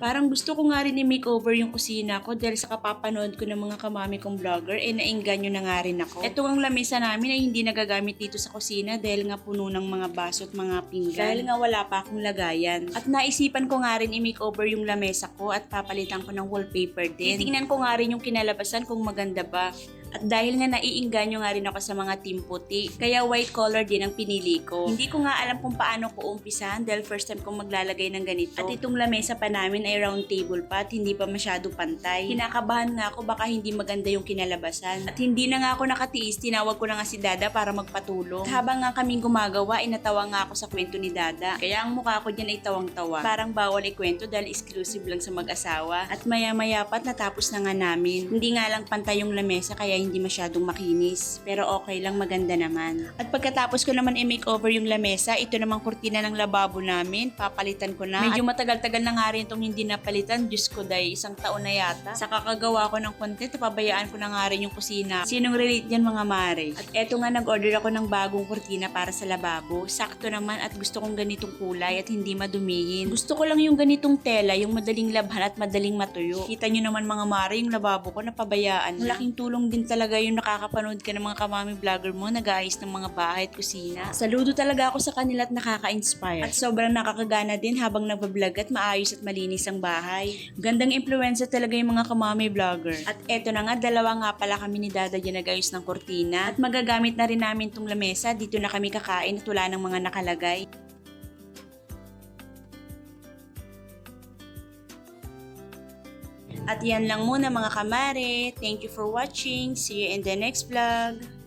Parang gusto ko nga rin i-makeover yung kusina ko dahil sa kapapanood ko ng mga kamami kong vlogger, eh naingganyo na nga rin ako. Ito ang lamesa namin ay hindi nagagamit dito sa kusina dahil nga puno ng mga baso at mga pinggan. Dahil nga wala pa akong lagayan. At naisipan ko nga rin i-makeover yung lamesa ko at papalitan ko ng wallpaper din. Tingnan ko nga rin yung kinalabasan kung maganda ba. At dahil nga naiingganyo nga rin ako sa mga team puti, kaya white color din ang pinili ko. Hindi ko nga alam kung paano ko umpisahan dahil first time kong maglalagay ng ganito. At itong lamesa pa namin ay round table pa at hindi pa masyado pantay. Kinakabahan nga ako baka hindi maganda yung kinalabasan. At hindi na nga ako nakatiis, tinawag ko na nga si Dada para magpatulong. At habang nga kaming gumagawa, inatawa nga ako sa kwento ni Dada. Kaya ang mukha ko dyan ay tawang-tawa. Parang bawal ikwento dahil exclusive lang sa mag-asawa. At maya-maya pat natapos na nga namin. Hindi nga lang pantay yung lamesa kaya hindi masyadong makinis. Pero okay lang, maganda naman. At pagkatapos ko naman i-makeover yung lamesa, ito namang kurtina ng lababo namin. Papalitan ko na. Medyo matagal-tagal na nga rin itong hindi napalitan. Diyos ko dahil isang taon na yata. Sa kakagawa ko ng content, pabayaan ko na nga rin yung kusina. Sinong relate yan mga mare? At eto nga nag-order ako ng bagong kurtina para sa lababo. Sakto naman at gusto kong ganitong kulay at hindi madumihin. Gusto ko lang yung ganitong tela, yung madaling labhan at madaling matuyo. Kita nyo naman mga mare, yung lababo ko napabayaan na. Malaking tulong din talaga yung nakakapanood ka ng mga kamami vlogger mo nag-aayos ng mga bahay at kusina. Saludo talaga ako sa kanila at nakaka-inspire. At sobrang nakakagana din habang nagbablog at maayos at malinis ang bahay. Gandang impluensya talaga yung mga kamami vlogger. At eto na nga, dalawa nga pala kami ni Dada dyan nag-ayos ng kortina. At magagamit na rin namin tong lamesa. Dito na kami kakain at wala ng mga nakalagay. At yan lang muna mga kamare. Thank you for watching. See you in the next vlog.